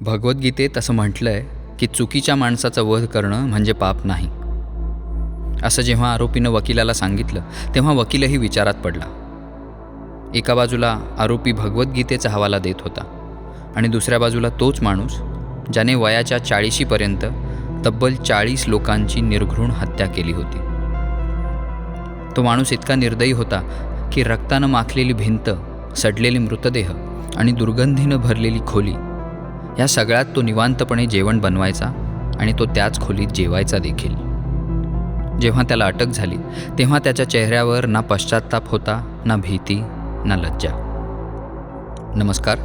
भगवद्गीतेत असं म्हटलं आहे की चुकीच्या माणसाचा वध करणं म्हणजे पाप नाही. असं जेव्हा आरोपीनं वकिलाला सांगितलं तेव्हा वकीलही विचारात पडला. एका बाजूला आरोपी भगवद्गीतेचा हवाला देत होता आणि दुसऱ्या बाजूला तोच माणूस ज्याने वयाच्या चाळीशीपर्यंत तब्बल चाळीस लोकांची निर्घृण हत्या केली होती. तो माणूस इतका निर्दयी होता की रक्तानं माखलेली भिंत सडलेले मृतदेह आणि दुर्गंधीनं भरलेली खोली या सगळ्यात तो निवांतपणे जेवण बनवायचा आणि तो त्याच खोलीत जेवायचा देखील. जेव्हा त्याला अटक झाली तेव्हा त्याच्या चेहऱ्यावर ना पश्चाताप होता ना भीती ना लज्जा. नमस्कार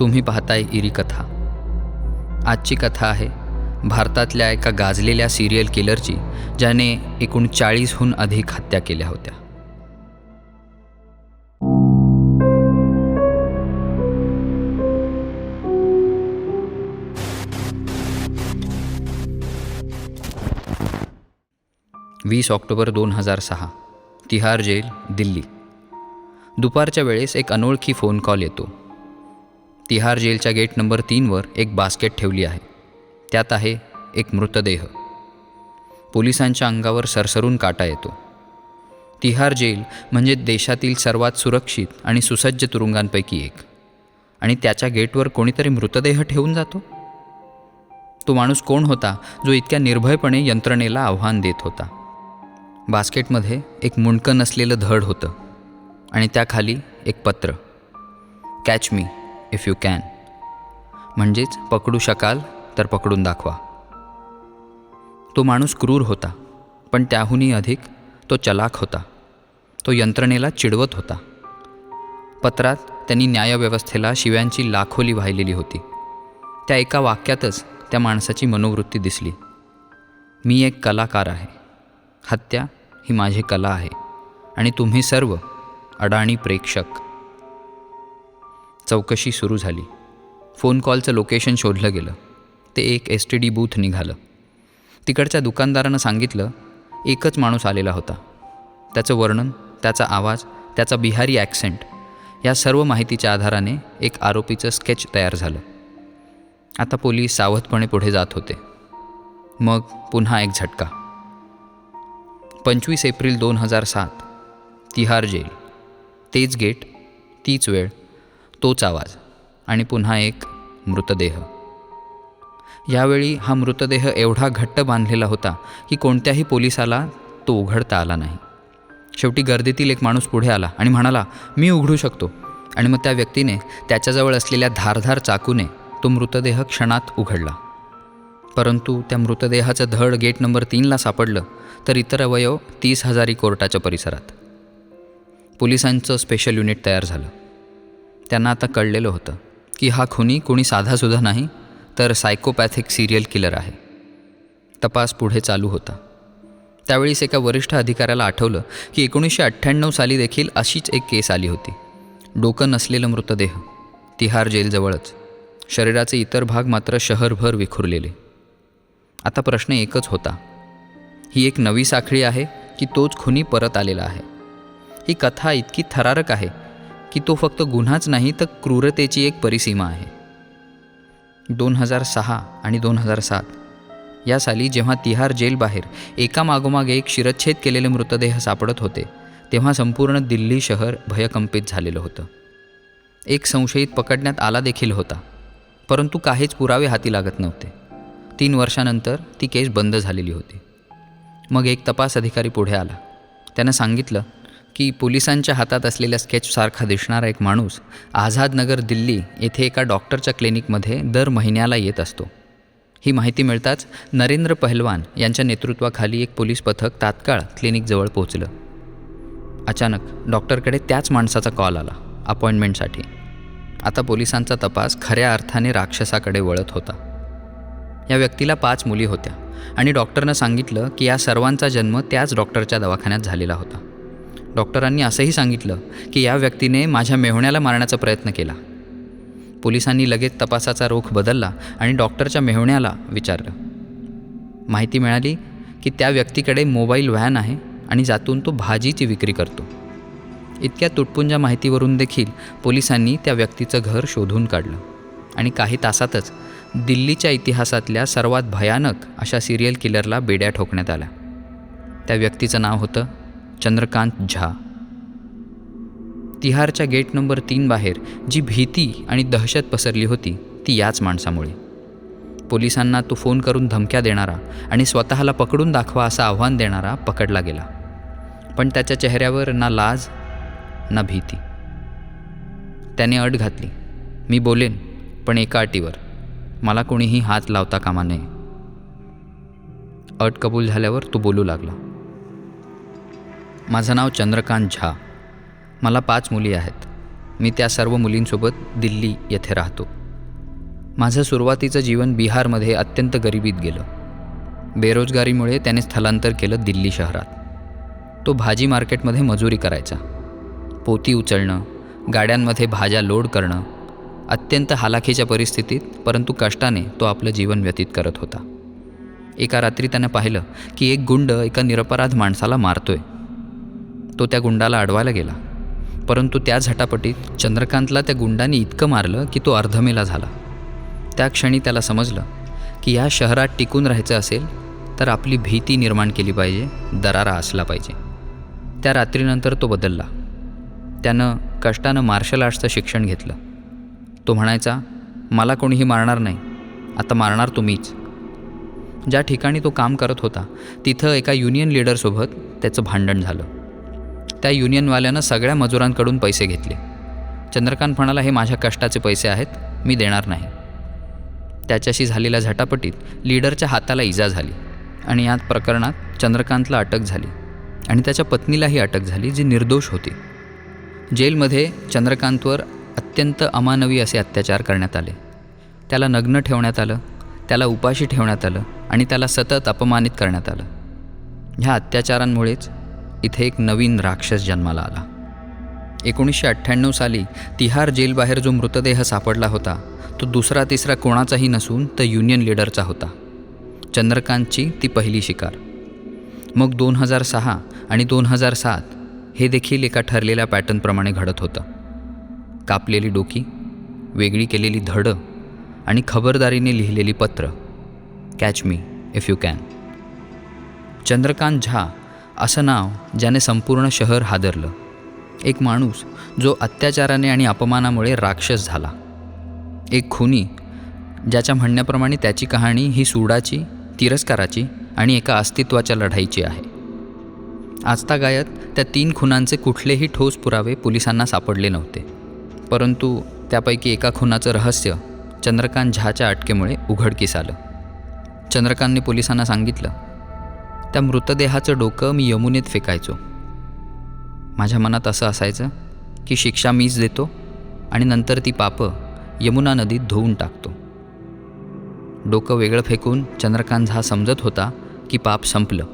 तुम्ही पाहताय इरी कथा. आजची कथा आहे भारतातल्या एका गाजलेल्या सिरियल किलरची ज्याने एकूण चाळीसहून अधिक हत्या केल्या होत्या. वीस ऑक्टोबर दोन हजार सहा तिहार जेल दिल्ली. दुपारच्या वेळेस एक अनोळखी फोन कॉल येतो. तिहार जेलच्या गेट नंबर तीनवर एक बास्केट ठेवली आहे. त्यात आहे एक मृतदेह. पोलिसांच्या अंगावर सरसरून काटा येतो. तिहार जेल म्हणजे देशातील सर्वात सुरक्षित आणि सुसज्ज तुरुंगांपैकी एक. आणि त्याच्या गेटवर कोणीतरी मृतदेह ठेवून जातो? तो माणूस कोण होता जो इतक्या निर्भयपणे यंत्रणेला आव्हान देत होता? बास्केटमध्ये एक मुंडकं नसलेलं धड होतं आणि त्याखाली एक पत्र. Catch me if you can म्हणजेच पकडू शकाल तर पकडून दाखवा. तो माणूस क्रूर होता पण त्याहूनही अधिक तो चलाख होता. तो यंत्रणेला चिडवत होता. पत्रात त्यांनी न्यायव्यवस्थेला शिव्यांची लाखोली वाहिलेली होती. त्या एका वाक्यातच त्या माणसाची मनोवृत्ती दिसली. मी एक कलाकार आहे. हत्या ही माझी कला आहे आणि तुम्ही सर्व अडाणी प्रेक्षक. चौकशी सुरू झाली. फोन कॉलचं लोकेशन शोधलं गेलं. ते एक एस टी डी बूथ निघालं. तिकडच्या दुकानदारानं सांगितलं एकच माणूस आलेला होता. त्याचं वर्णन त्याचा आवाज त्याचा बिहारी ॲक्सेंट या सर्व माहितीच्या आधाराने एक आरोपीचं स्केच तयार झालं. आता पोलीस सावधपणे पुढे जात होते. मग पुन्हा एक झटका. पंचवीस एप्रिल दोन हजार सात. तिहार जेल. तेच गेट तीच वेळ तोच आवाज आणि पुन्हा एक मृतदेह. यावेळी हा मृतदेह एवढा घट्ट बांधलेला होता की कोणत्याही पोलिसाला तो उघडता आला नाही. शेवटी गर्दीतील एक माणूस पुढे आला आणि म्हणाला मी उघडू शकतो. आणि मग त्या व्यक्तीने त्याच्याजवळ असलेल्या धारधार चाकूने तो मृतदेह क्षणात उघडला. परंतु त्या मृतदेहाचं धड गेट नंबर तीनला सापडलं तर इतर अवयव तीस हजारी कोर्टाच्या परिसरात. पोलिसांचं स्पेशल युनिट तयार झालं. त्यांना आता कळलेलं होतं की हा खुनी कोणी साधासुद्धा नाही तर सायकोपॅथिक सिरियल किलर आहे. तपास पुढे चालू होता. त्यावेळीस एका वरिष्ठ अधिकाऱ्याला आठवलं की एकोणीसशे अठ्ठ्याण्णव साली देखील अशीच एक केस आली होती. डोकं नसलेलं मृतदेह तिहार जेलजवळच. शरीराचे इतर भाग मात्र शहरभर विखुरलेले. आता प्रश्न एकच होता. ही एक नवी साखळी आहे की तोच खुनी परत आलेला आहे. ही कथा इतकी थरारक आहे की तो फक्त गुन्हाच नाही तर क्रूरतेची एक परिसीमा आहे. दोन हजार सहा आणि दोन हजार सात या साली जेव्हा तिहार जेलबाहेर एकामागोमाग एक शिरच्छेद केलेले मृतदेह सापडत होते तेव्हा संपूर्ण दिल्ली शहर भयकंपित झालेलं होतं. एक संशयित पकडण्यात आला देखील होता परंतु काहीच पुरावे हाती लागत नव्हते. तीन वर्षानंतर ती केस बंद झालेली होती. मग एक तपास अधिकारी पुढे आला. त्यानं सांगितलं की पोलिसांच्या हातात असलेल्या स्केचसारखा दिसणारा एक माणूस आझादनगर दिल्ली येथे एका डॉक्टरच्या क्लिनिकमध्ये दर महिन्याला येत असतो. ही माहिती मिळताच नरेंद्र पहलवान यांच्या नेतृत्वाखाली एक पोलीस पथक तात्काळ क्लिनिकजवळ पोहोचलं. अचानक डॉक्टरकडे त्याच माणसाचा कॉल आला अपॉइंटमेंटसाठी. आता पोलिसांचा तपास खऱ्या अर्थाने राक्षसाकडे वळत होता. या व्यक्तीला पाच मुली होत्या आणि डॉक्टरनं सांगितलं की या सर्वांचा जन्म त्याच डॉक्टरच्या दवाखान्यात झालेला होता. डॉक्टरांनी असंही सांगितलं की या व्यक्तीने माझ्या मेहुण्याला मारण्याचा प्रयत्न केला. पोलिसांनी लगेच तपासाचा रोख बदलला आणि डॉक्टरच्या मेहुण्याला विचारलं. माहिती मिळाली की त्या व्यक्तीकडे मोबाईल व्हॅन आहे आणि ज्यातून तो भाजीची विक्री करतो. इतक्या तुटपुंजा माहितीवरून देखील पोलिसांनी त्या व्यक्तीचं घर शोधून काढलं आणि काही तासातच दिल्लीच्या इतिहासातल्या सर्वात भयानक अशा सिरियल किलरला बेड्या ठोकण्यात आल्या. त्या व्यक्तीचं नाव होतं चंद्रकांत झा. तिहारच्या गेट नंबर तीन बाहेर जी भीती आणि दहशत पसरली होती ती याच माणसामुळे. पोलिसांना तो फोन करून धमक्या देणारा आणि स्वतःला पकडून दाखवा असं आव्हान देणारा पकडला गेला. पण त्याच्या चेहऱ्यावर ना लाज ना भीती. त्याने अट घातली. मी बोलेन पण एका अटीवर. मला कोणीही हात लावता कामा नये. अट कबूल झाल्यावर तो बोलू लागला. माझं नाव चंद्रकांत झा. मला पाच मुली आहेत. मी त्या सर्व मुलींसोबत दिल्ली येथे राहतो. माझं सुरुवातीचं जीवन बिहारमध्ये अत्यंत गरिबीत गेलं. बेरोजगारीमुळे त्याने स्थलांतर केलं दिल्ली शहरात. तो भाजी मार्केटमध्ये मजुरी करायचा. पोती उचलणं गाड्यांमध्ये भाज्या लोड करणं अत्यंत हालाखीच्या परिस्थितीत परंतु कष्टाने तो आपलं जीवन व्यतीत करत होता. एका रात्री त्यानं पाहिलं की एक गुंड एका निरपराध माणसाला मारतोय. तो त्या गुंडाला अडवायला गेला. परंतु त्या झटापटीत चंद्रकांतला त्या गुंडाने इतकं मारलं की तो अर्धमेला झाला. त्या क्षणी त्याला समजलं की या शहरात टिकून राहायचं असेल तर आपली भीती निर्माण केली पाहिजे दरारा असला पाहिजे. त्या रात्रीनंतर तो बदलला. त्यानं कष्टानं मार्शल आर्ट्सचं शिक्षण घेतलं. तो म्हणायचा मला कोणीही मारणार नाही. आता मारणार तुम्हीच. ज्या ठिकाणी तो काम करत होता तिथं एका युनियन लीडरसोबत त्याचं भांडण झालं. त्या युनियनवाल्यानं सगळ्या मजुरांकडून पैसे घेतले. चंद्रकांत म्हणाला हे माझ्या कष्टाचे पैसे आहेत मी देणार नाही. त्याच्याशी झालेल्या झटापटीत लीडरच्या हाताला इजा झाली आणि यात प्रकरणात चंद्रकांतला अटक झाली आणि त्याच्या पत्नीलाही अटक झाली जी निर्दोष होती. जेलमध्ये चंद्रकांतवर अत्यंत अमानवी असे अत्याचार करण्यात आले. त्याला नग्न ठेवण्यात आलं त्याला उपाशी ठेवण्यात आलं आणि त्याला सतत अपमानित करण्यात आलं. ह्या अत्याचारांमुळेच इथे एक नवीन राक्षस जन्माला आला. एकोणीसशे अठ्ठ्याण्णव साली तिहार जेलबाहेर जो मृतदेह सापडला होता तो दुसरा तिसरा कोणाचाही नसून तर युनियन लीडरचा होता. चंद्रकांतची ती पहिली शिकार. मग दोन हजार सहा आणि दोन हजार सात हे देखील एका ठरलेल्या पॅटर्नप्रमाणे घडत होतं. कापलेली डोकी वेगळी केलेली धडं आणि खबरदारीने लिहिलेली पत्र. Catch me if you can Chandrakant Jha असं नाव ज्याने संपूर्ण शहर हादरलं. एक माणूस जो अत्याचाराने आणि अपमानामुळे राक्षस झाला. एक खुनी ज्याच्या म्हणण्याप्रमाणे त्याची कहाणी ही सूडाची तिरस्काराची आणि एका अस्तित्वाच्या लढाईची आहे. आजतागायत त्या तीन खुनांचे कुठलेही ठोस पुरावे पोलिसांना सापडले नव्हते. परंतु त्यापैकी एका खुनाचं रहस्य चंद्रकांत झाच्या अटकेमुळे उघडकीस आलं. चंद्रकांतने पोलिसांना सांगितलं त्या मृतदेहाचं डोकं मी यमुनेत फेकायचो. माझ्या मनात असं असायचं की शिक्षा मीच देतो आणि नंतर ती पापं यमुना नदीत धुवून टाकतो. डोकं वेगळं फेकून चंद्रकांत झा समजत होता की पाप संपलं.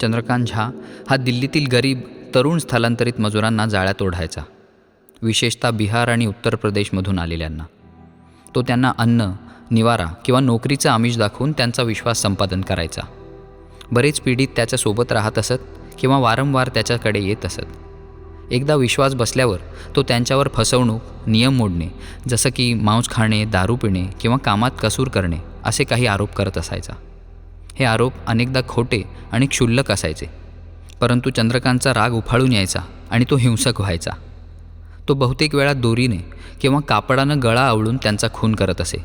चंद्रकांत झा हा दिल्लीतील गरीब तरुण स्थलांतरित मजुरांना जाळ्यात ओढायचा. विशेषतः बिहार आणि उत्तर प्रदेशमधून आलेल्यांना. तो त्यांना अन्न निवारा किंवा नोकरीचं आमिष दाखवून त्यांचा विश्वास संपादन करायचा. बरेच पिढीत त्याच्यासोबत राहत असत किंवा वारंवार त्याच्याकडे येत असत. एकदा विश्वास बसल्यावर तो त्यांच्यावर फसवणूक नियम मोडणे जसं की मांस खाणे दारू पिणे किंवा कामात कसूर करणे असे काही आरोप करत असायचा. हे आरोप अनेकदा खोटे आणि क्षुल्लक असायचे. परंतु चंद्रकांतचा राग उफाळून यायचा आणि तो हिंसक व्हायचा. तो बहुतेक वेळा दोरीने किंवा कापडानं गळा आवळून त्यांचा खून करत असे.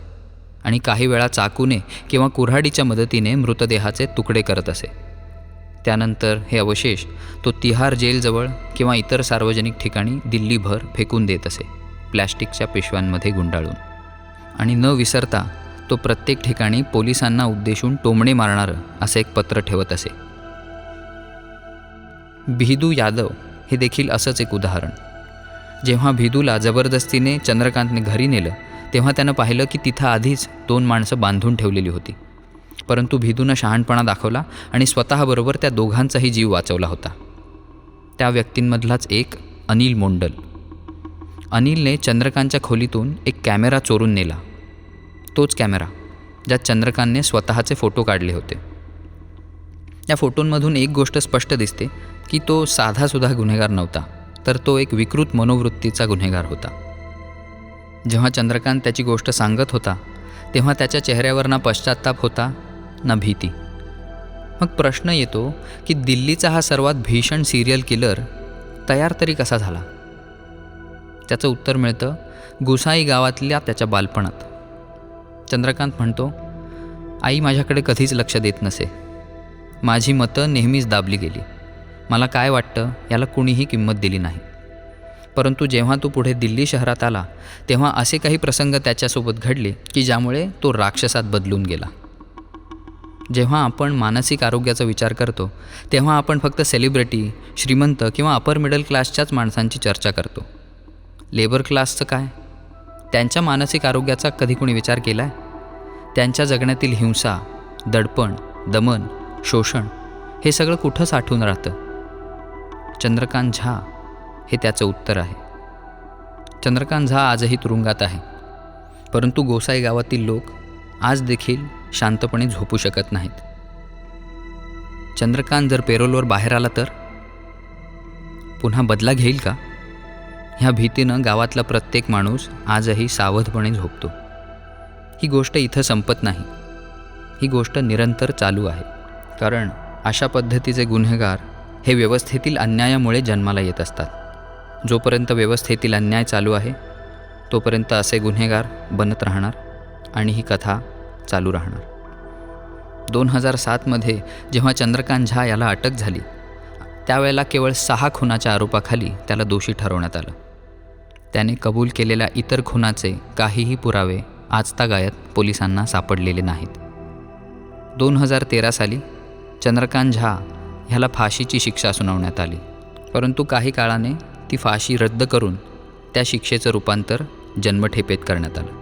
आणि काही वेळा चाकूने किंवा कुऱ्हाडीच्या मदतीने मृतदेहाचे तुकडे करत असे. त्यानंतर हे अवशेष तो तिहार जेलजवळ किंवा इतर सार्वजनिक ठिकाणी दिल्लीभर फेकून देत असे प्लॅस्टिकच्या पिशव्यांमध्ये गुंडाळून. आणि न विसरता तो प्रत्येक ठिकाणी पोलिसांना उद्देशून टोमणे मारणारं असं एक पत्र ठेवत असे. भिदू यादव हे देखील असंच एक उदाहरण. जेव्हा भिदूला जबरदस्तीने चंद्रकांतने घरी नेलं तेव्हा त्यानं पाहिलं की तिथं आधीच दोन माणसं बांधून ठेवलेली होती. परंतु भिदूनं शहाणपणा दाखवला आणि स्वतःबरोबर त्या दोघांचाही जीव वाचवला होता. त्या व्यक्तींमधलाच एक अनिल मोंडल. अनिलने चंद्रकांतच्या खोलीतून एक कॅमेरा चोरून नेला. तोच कॅमेरा ज्यात चंद्रकांतने स्वतःचे फोटो काढले होते. या फोटोंमधून एक गोष्ट स्पष्ट दिसते की तो साधासुद्धा गुन्हेगार नव्हता. तर तो एक विकृत मनोवृत्तीचा गुन्हेगार होता. जेव्हा चंद्रकांत त्याची गोष्ट सांगत होता तेव्हा त्याच्या चेहऱ्यावर ना पश्चाताप होता ना भीती. मग प्रश्न येतो की दिल्लीचा हा सर्वात भीषण सिरियल किलर तयार तरी कसा झाला? त्याचं उत्तर मिळतं गुसाई गावातल्या त्याच्या बालपणात. चंद्रकांत म्हणतो आई माझ्याकडे कधीच लक्ष देत नसे. माझी मतं नेहमीच दाबली गेली. मला काय वाटतं याला कुणीही किंमत दिली नाही. परंतु जेव्हा तो पुढे दिल्ली शहरात आला तेव्हा असे काही प्रसंग त्याच्यासोबत घडले की ज्यामुळे तो राक्षसात बदलून गेला. जेव्हा आपण मानसिक आरोग्याचा विचार करतो तेव्हा आपण फक्त सेलिब्रिटी श्रीमंत किंवा अपर मिडल क्लासच्याच माणसांची चर्चा करतो. लेबर क्लासचं काय? त्यांच्या मानसिक आरोग्याचा कधी कोणी विचार केला आहे त्यांच्या जगण्यातील हिंसा दडपण दमन शोषण हे सगळं कुठं साठून राहतं? चंद्रकांत झा हे त्याचं उत्तर आहे. चंद्रकांत झा आजही तुरुंगात आहे. परंतु गोसाई गावातील लोक आज देखील शांतपणे झोपू शकत नाहीत. चंद्रकांत जर पेरोलवर बाहेर आला तर? पुन्हा बदला घेईल का? ह्या भीतीनं गावातला प्रत्येक माणूस आजही सावधपणे झोपतो. ही गोष्ट इथं संपत नाही. ही गोष्ट निरंतर चालू आहे. कारण अशा पद्धतीचे गुन्हेगार हे व्यवस्थेतील अन्यायामुळे जन्माला येत असतात. जोपर्यंत व्यवस्थेतील अन्याय चालू आहे तोपर्यंत असे गुन्हेगार बनत राहणार आणि ही कथा चालू राहणार. दोन हजार सातमध्ये जेव्हा चंद्रकांत झा याला अटक झाली त्यावेळेला केवळ सहा खुनाच्या आरोपाखाली त्याला दोषी ठरवण्यात आलं. त्याने कबूल केलेल्या इतर खुनाचे काहीही पुरावे आजतागायत पोलिसांना सापडलेले नाहीत. दोन हजार तेरा साली चंद्रकांत झा ह्याला फाशीची शिक्षा सुनावण्यात आली. परंतु काही काळाने ती फाशी रद्द करून त्या शिक्षेचं रूपांतर जन्मठेपेत करण्यात आलं.